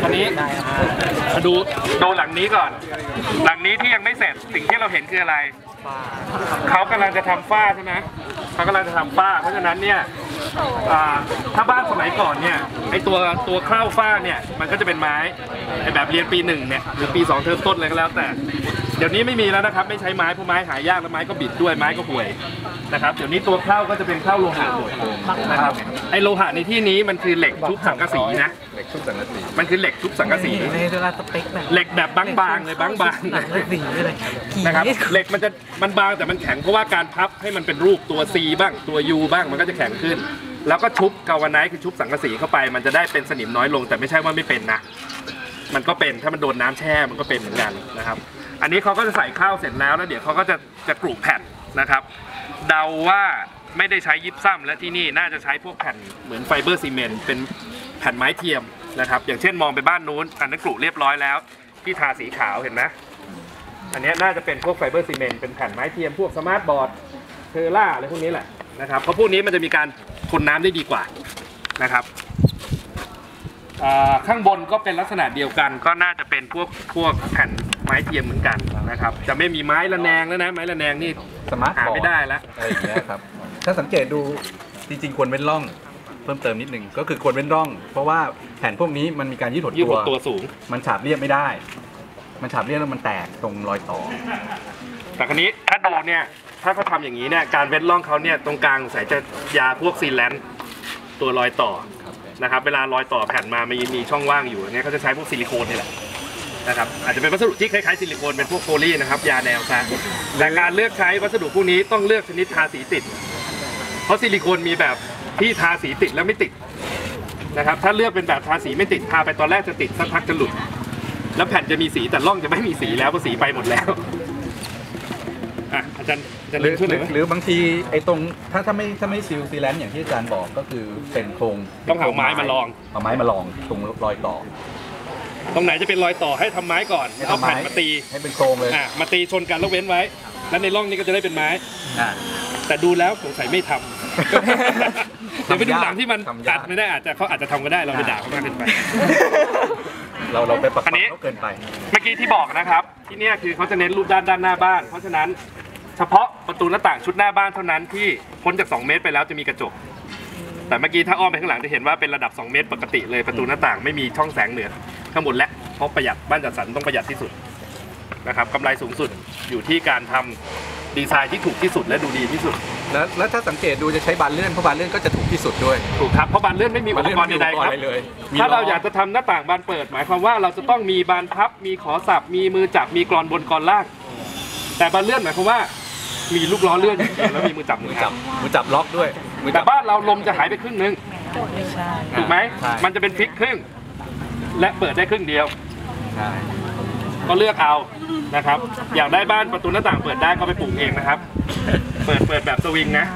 คราวนี้มาดูดูหลังนี้ก่อน หลังนี้ที่ยังไม่เสร็จสิ่งที่เราเห็นคืออะไร เขากำลังจะทำฝ้าใช่ไหมเขากำลังจะทำฝ้า เพราะฉะนั้นเนี่ยอ่าถ้าบ้านสมัยก่อนเนี่ยไอตัวตัวเคล้าฝ้าเนี่ยมันก็จะเป็นไม้ไอแบบเรียนปีหนึ่งเนี่ยหรือปีสองเทอมต้นอะไรก็แล้วแต่ เดี๋ยวนี้ไม่มีแล้วนะครับ ไม่ใช้ไม้เพราะไม้หายากแล้วไม้ก็บิดด้วยไม้ก็ห่วย นะครับเดี๋ยวนี้ตัวเคล้าก็จะเป็นเคล้าโลหะหมดนะครับไอโลหะในที่นี้มันคือเหล็กชุบสังกะสีนะเหล็กชุบสังกะสีมันคือเหล็กชุบสังกะสีในเวลาสเปคแบบเหล็กแบบบางๆเลยบางๆหนังเลยสีเลยขี่นะครับเหล็กมันจะมันบางแต่มันแข็งเพราะว่าการพับให้มันเป็นรูปตัว C บ้างตัว U บ้างมันก็จะแข็งขึ้น แล้วก็ชุบกาวาไนท์คือชุบสังกะสีเข้าไป มันจะได้เป็นสนิมน้อยลง แต่ไม่ใช่ว่าไม่เป็นนะมันก็เป็นถ้ามันโดนน้ำแช่มันก็เป็นเหมือนกันนะครับ อันนี้เขาก็จะใส่ข้าวเสร็จแล้วแล้วเดี๋ยวเขาก็จะจะกรูแผ่นนะครับ เดาว่าไม่ได้ใช้ยิปซัมและที่นี่น่าจะใช้พวกแผ่นเหมือนไฟเบอร์ซีเมนต์เป็นแผ่นไม้เทียมนะครับ อย่างเช่นมองไปบ้านนู้นอันนั้นกรูเรียบร้อยแล้ว ที่ทาสีขาวเห็นไหมอันนี้น่าจะเป็นพวกไฟเบอร์ซีเมนต์เป็นแผ่นไม้เทียมพวกสมาร์ทบอร์ดเทอร่าอะไรพวกนี้แหละนะครับเพราะพวกนี้มันจะมีการทนน้ำได้ดีกว่านะครับ ข้างบนก็เป็นลักษณะเดียวกัน ก็น่าจะเป็นพวกพวกแผ่นไม้เทียมเหมือนกันนะครับจะไม่มีไม้ระแนงแล้วนะไม้ระแนงนี่สมาร์ทหาบอร์ไม่ได้แล้วอะไรอย่างเงี้ยครับถ้าสังเกตดูจริงๆควรเว้นร่องเพิ่มเติมนิดนึงก็คือควรเว้นร่อง เพราะว่าแผ่นพวกนี้มันมีการยืดหดยืดตัหวดตัวสูง มันฉาบเรียบไม่ได้ มันฉาบเรียบแล้วมันแตกตรงรอยต่อ แต่คราวนี้ถ้าดูเนี่ยถ้าเขาทำอย่างนี้เนี่ยการเว้นร่องเขาเนี่ยตรงกลางใส่จะยาพวกซีแลนต์ตัวรอยต่อ นะครับเวลารอยต่อแผ่นมามีมีช่องว่างอยู่เนี่ยเขาจะใช้พวกซิลิโคนนี่แหละนะครับอาจจะเป็นวัสดุที่คล้ายๆซิลิโคนเป็นพวกโพลีนะครับยาแนวซะแต่การเลือกใช้วัสดุพวกนี้ต้องเลือกชนิดทาสีติด เพราะซิลิโคนมีแบบที่ทาสีติดแล้วไม่ติดนะครับถ้าเลือกเป็นแบบทาสีไม่ติดทาไปตอนแรกจะติดสักพักจะหลุด แล้วแผ่นจะมีสีแต่ร่องจะไม่มีสีแล้วเพราะสีไปหมดแล้วอะอาจารย์ จารย์หรือเล่นช่วยหหน่รือยอไหมหรือบางทีไอ้ตรงถ้าถ้าไม่ถ้าไม่ซิลซีแลนซ์อย่างที่อาจารย์บอกก็คือเป็นโครงต้องหาไม้มาลอง เอาไม้มาลองตรงรอยต่อตรงไหนจะเป็นรอยต่อให้ทำไม้ก่อนให้เอาทำไม้แผ่นมาตีให้เป็นโครงเลยอะมาตีชนกันแล้วเว้นไว้ แล้วในร่องนี้ก็จะได้เป็นไม้ อ่า แต่ดูแล้วสงสัยไม่ทำ เดี๋ยวไปดูหลังที่มันทำยาก ตัดไม่ได้อาจจะเขาอาจจะทำก็ได้เราไปด่าเขามากเกินไป เราเราไปประอักนนี้อบเขาเกินไป เมื่อกี้ที่บอกนะครับ ที่เนี่ยคือเขาจะเน้นรูปด้านด้านหน้าบ้าน เพราะฉะนั้น เฉพาะประตูหน้าต่างชุดหน้าบ้านเท่านั้นที่พ้นจาก 2 เมตรไปแล้วจะมีกระจก แต่เมื่อกี้ถ้าอ้อมไปข้างหลังจะเห็นว่าเป็นระดับ 2 เมตรปกติเลยประตูหน้าต่างไม่มีช่องแสงเหนือข้างบนและเพราะประหยัดบ้านจัดสรรต้องประหยัดที่สุดนะครับกำไรสูงสุดอยู่ที่การทำดีไซน์ที่ถูกที่สุดและดูดีที่สุด แล้วแล้วถ้าสังเกตดูจะใช้บานเลื่อนเพราะบานเลื่อนก็จะถูกที่สุดด้วย ถูกครับเพราะบานเลื่อนไม่มีอุบานปเลื่อนกรณ์ไม่มีใดอุปๆกรคณ์รับอะไรเลยมีถ้าเราล้อยากจะทำหน้าต่างบานเปิด หมายความว่าเราจะต้องมีบานพับ มีขอสับมีมือจับมีกรอนบนกรอนล่าง แต่บานเลื่อนหมายความว่า มีลูกล้อเลื่อนอย่างเดียวแล้วมีมือจับมืมืออจัจับบมือจับล็อกด้วยมือแต่จับ บ้านเราลมจะหายไปครึ่งนึงไม่ใช่ถูกไหมใช่ มันจะเป็นฟิกครึ่ง และเปิดได้ครึ่งเดียว ใช่ก็เลือกเอานะครับ อยากได้บ้านประตูหน้าต่างเปิดได้ก็ไปปลูกเองนะครับ เปิดเปิดแบบสวิงนะ